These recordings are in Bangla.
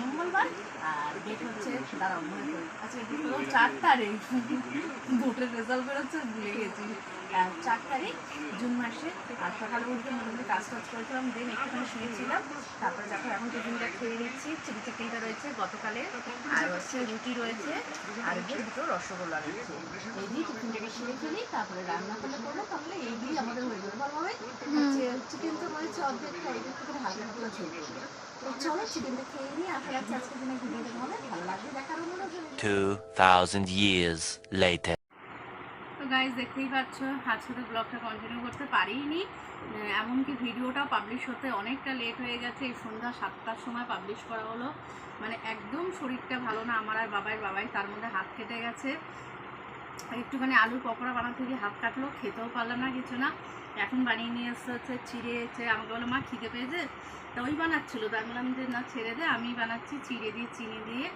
মঙ্গলবার, আর ডেট হচ্ছে, দাঁড়াও, মনে করি। আচ্ছা ডেট চার তারিখ। ভোটের রেজাল্ট বেরোচ্ছে, ভুলে গেছি। চার তারিখ, জুন মাসে। আর সকালে উঠে মোটামুটি কাজ টাজ করেছিলাম, দেন একটুখানি শুয়েছিলাম। তারপরে যখন এখন টিফিনটা খেয়ে নিচ্ছি। চিলি চিকেনটা রয়েছে গতকালে। আর হচ্ছে রুটি রয়েছে। আর হচ্ছে দুটো রসগোল্লা রয়েছে। এই দিয়ে টিফিনটাকে সেরে ফেলি, তারপরে রান্না করলে করব, তাহলে এই দিয়ে আমাদের হয়ে যাবে ভালো হবে চিকেন তো রয়েছে অর্ধেকটা এই দিক থেকে হালকা পাতলা ঝোল তো চলো চিকেনটা খেয়ে নিয়ে আশা রাখছি আজকের দিনে ভিডিওটা তোমাদের ভালো লাগবে দেখার অনুরোধ 2,000 years later. গাইজ দেখতেই পাচ্ছ আজকে তো ব্লগটা কন্টিনিউ করতে পারিনি। এমনকি ভিডিওটাও পাবলিশ হতে অনেকটা লেট হয়ে গেছে। এই সন্ধ্যা সাতটার সময় পাবলিশ করা হলো। মানে একদম শরীরটা ভালো না আমার আর বাবাই বাবাই তার মধ্যে হাত কেটে গেছে। একটুখানি আলুর পকোড়া বানাতে গিয়ে হাত কাটলো খেতেও পারলাম না কিছু না। এখন বানিয়ে নিয়ে এসছে হচ্ছে চিড়ে এসে আমাকে বলো, মা, খিদে পেয়েছে? তা ওই বানাচ্ছিলো। তো বললাম যে, না, ছেড়ে দে আমি বানাচ্ছি চিড়ে দিয়ে, চিনি দিয়ে।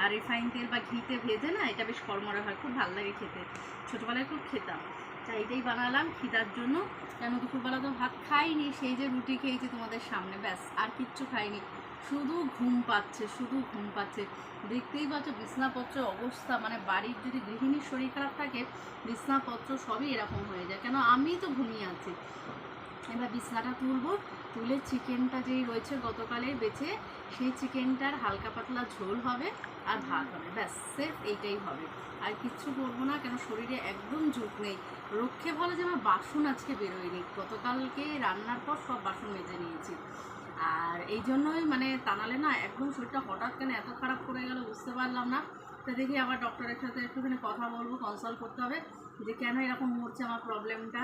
আর রিফাইন তেল বা ঘিতে ভেজে না, এটা বেশ কর্মরা হয়, খুব ভালো লাগে খেতে। ছোটোবেলায় খুব খেতাম। তাই এটাই বানালাম খিদার জন্য। কেন দুপুরবেলা তো ভাত খাইনি, সেই যে রুটি খেয়েছি তোমাদের সামনে, ব্যাস, আর কিচ্ছু খাইনি। শুধু ঘুম পাচ্ছে, শুধু ঘুম পাচ্ছে। দেখতেই পাচ্ছ বিছনাপত্র অবস্থা মানে বাড়ির যদি গৃহিণীর শরীর খারাপ থাকে, বিছনাপত্র সবই এরকম হয়ে যায়। কেন? আমি তো ঘুমিয়ে আছি। এবার বিছনাটা তুলবো, তুলে চিকেনটা যেই রয়েছে গতকালে বেছে, সেই চিকেনটার হালকা পাতলা ঝোল হবে আর ভাত হবে। ব্যাস, সেফ এইটাই হবে। আর কিচ্ছু করব না, কেন? শরীরে একদম ঝুঁক নেই। রক্ষে বলে যে আমার বাসন আজকে বেরোয়নি। গতকালকে রান্নার পর সব বাসন মেজে নিয়েছি। আর এই জন্যই মানে টানালে না একদম শরীরটা হঠাৎ কেন এত খারাপ করে গেল বুঝতে পারলাম না। তো দেখি আবার ডক্টরের সাথে একটুখানি কথা বলব কনসাল্ট করতে হবে যে কেন এরকম হচ্ছে আমার প্রবলেমটা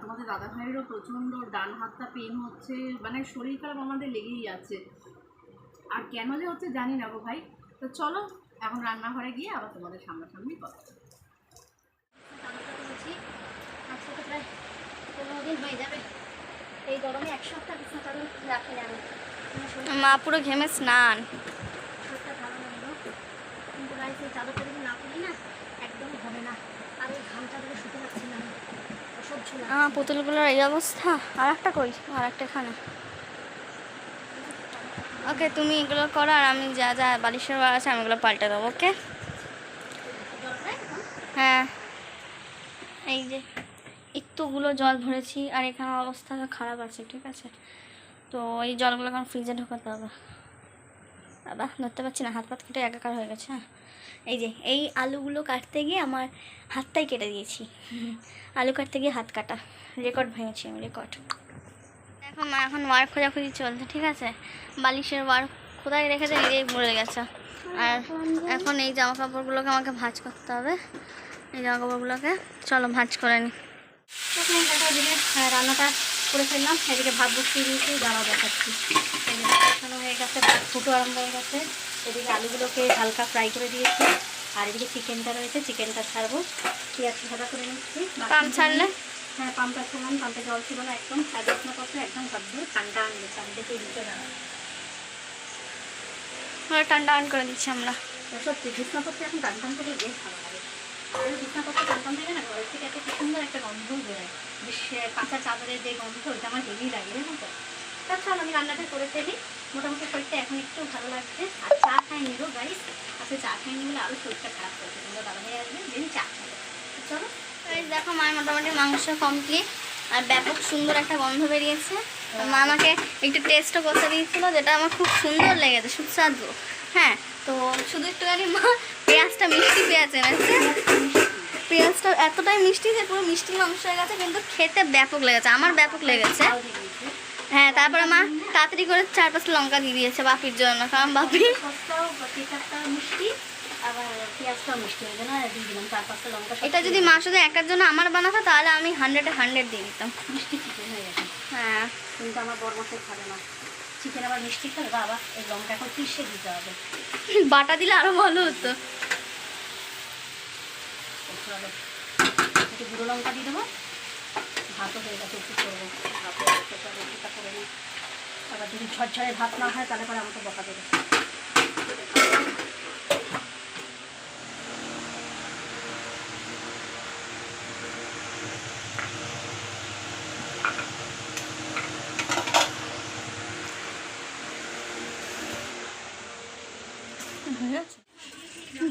তোমাদের দাদা ভাইয়েরও প্রচণ্ড ডান হাতটা পেন হচ্ছে মানে শরীর খারাপ আমাদের লেগেই আছে। আর কেন যে হচ্ছে জানি না গো ভাই। তো চলো, এখন রান্নাঘরে গিয়ে আবার তোমাদের সামনাসামনি কথা বলব। আজকে তো প্রায় পনেরো দিন হয়ে যাবে এই গরমে এক সপ্তাহ বিছনা চাদর রাখিনি আমি। মা পুরো ঘেমে স্নান। শরীরটা ভালো না কিন্তু গায়ে সেই চাদরটা যদি না খুলি না একদম হবে না। আর ওই ঘামটা ধরে শুতে পারছি না আমি। অসহ্য লাগে আমার পুতুলগুলোর এই অবস্থা? আর একটা কই আর একটা এখানে ওকে তুমি এগুলো করো আর আমি যা যা বালিশের বার আছে আমি এগুলো পাল্টে দেবো ওকে? হ্যাঁ। এই যে। একটুগুলো জল ভরেছি আর এখানে অবস্থা খারাপ আছে, ঠিক আছে? তো এই জলগুলো এখন ফ্রিজে ঢোকাতে হবে। বাবা, ধরতে পারছি না, হাত পাত কেটে একাকার হয়ে গেছে হ্যাঁ? এই যে, এই আলুগুলো কাটতে গিয়ে আমার হাতটাই কেটে দিয়েছি। আলু কাটতে গিয়ে হাত কাটা। রেকর্ড ভেঙেছি আমি, রেকর্ড। এখন মা, এখন ওয়ার্ক খোঁজাখুঁজি চলছে, ঠিক আছে? বালিশের ওয়ার্ক কোথায় রেখেছে নিজেই ভরে গেছে। আর এখন এই জামা কাপড়গুলোকে আমাকে ভাঁজ করতে হবে। এই জামা কাপড়গুলোকে চলো ভাঁজ করে নিই দেখো এদিকে হ্যাঁ, রান্নাটা করে ফেললাম। এদিকে ভাত বসিয়ে দিয়েছি দাঁড়াও দেখাচ্ছি। বসানো হয়ে গেছে ভাত ফুটো আরম্ভ হয়ে গেছে। এদিকে আলুগুলোকে হালকা ফ্রাই করে দিয়েছি। আর এদিকে চিকেনটা রয়েছে চিকেনটা ছাড়বো। পেঁয়াজ ভাজা করে নিচ্ছি। পাম ছাড়লে? হ্যাঁ পাম্পটা ছাড়লাম। পাম্পে জল ছিল না একদম। আর যত্ন করতে একদম দিয়ে ঠান্ডা আনবে আমি দেখে দাঁড়াবো ঠান্ডা অন করে দিচ্ছি আমরা। সত্যি বিছনা করতে এখন টান টান করে বেশ ভালো লাগে। আর টান থাকে না ঘরের থেকে কি সুন্দর একটা গন্ধ বেরোয়। বেশ আহ, কাঁচা চাদরের যে গন্ধ ওইটা আমার হেভি লাগে জানো তো? তা চল আমি রান্নাটা করে ফেলি। মোটামুটি শরীরটা এখন একটু ভালো লাগছে। আর চা খাইনি গো গাইস আজকে চা খাইনি বলে আরও শরীরটা খারাপ করেছে তোমরা দাদা ভাই আসবে যদি চা খাবে। চলো। দেখো মায়ের মোটামুটি মাংস কমপ্লিট আর ব্যাপক সুন্দর একটা গন্ধ বেরিয়েছে। মা আমাকে একটু টেস্টও করতে দিয়েছিল যেটা আমার খুব সুন্দর লেগেছে সুস্বাদু। হ্যাঁ তো শুধু একটুখানি মা পেঁয়াজটা মিষ্টি পেঁয়াজ এনেছে। পেঁয়াজটা এতটাই মিষ্টি যে পুরো মিষ্টি মাংস হয়ে গেছে কিন্তু খেতে ব্যাপক লেগেছে আমার ব্যাপক লেগেছে। হ্যাঁ তারপরে মা তাড়াতাড়ি করে চার পাঁচ লঙ্কা দিয়ে দিয়েছে বাপির জন্য কারণ বাপি এটা যদি মা শুধু একার জন্য আমার বানাতো তাহলে আমি হান্ড্রেডে হান্ড্রেড দিয়ে দিতাম। মিষ্টি চিকেন হয়ে গেছে। হ্যাঁ। কিন্তু আমার বড় মশাই খাবে না। চিকেন আবার মিষ্টি খাবে বাবা এই লঙ্কা এখন পিষে দিতে হবে? বাটা দিলে আরও ভালো হতো। হবে। একটু গুঁড়ো লঙ্কা দিয়ে দেবো। ভাতও হয়ে গেছে একটু করব। করে নিই আবার যদি ঝরঝরে ভাত না হয় তাহলে পরে আমাকে বকা দেবে।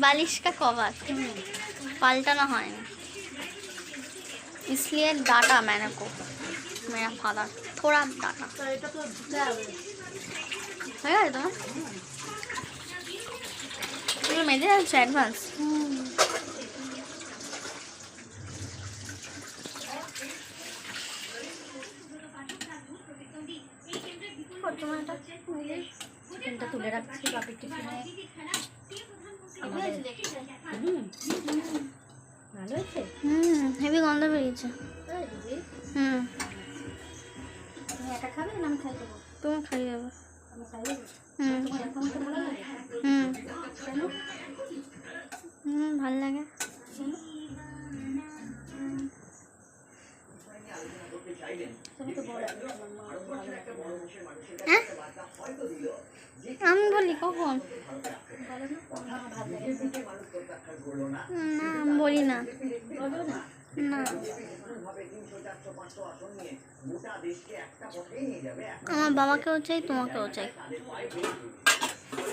বালিশটা কবা पलटाना হয়নি इसलिए डांटा मैंने को मेरा फादर थोड़ा डांटा তো এটা তো দিতে হবে হয়ে গেছে তোমার তুমি মেজে যাচ্ছ অ্যাডভান্স তোমার এটা চিকেনটা তুলে রাখছি বাপির টিফিনে আমাদের হুম হেভি গন্ধ বেরিয়েছে হুম। তুমি খাই দেবো হুম। হুম। ভালো লাগে। তুমি তো হ্যাঁ আমি বলি কখন? না আমি বলি না। না। আমার বাবাকেও চাই তোমাকেও চাই।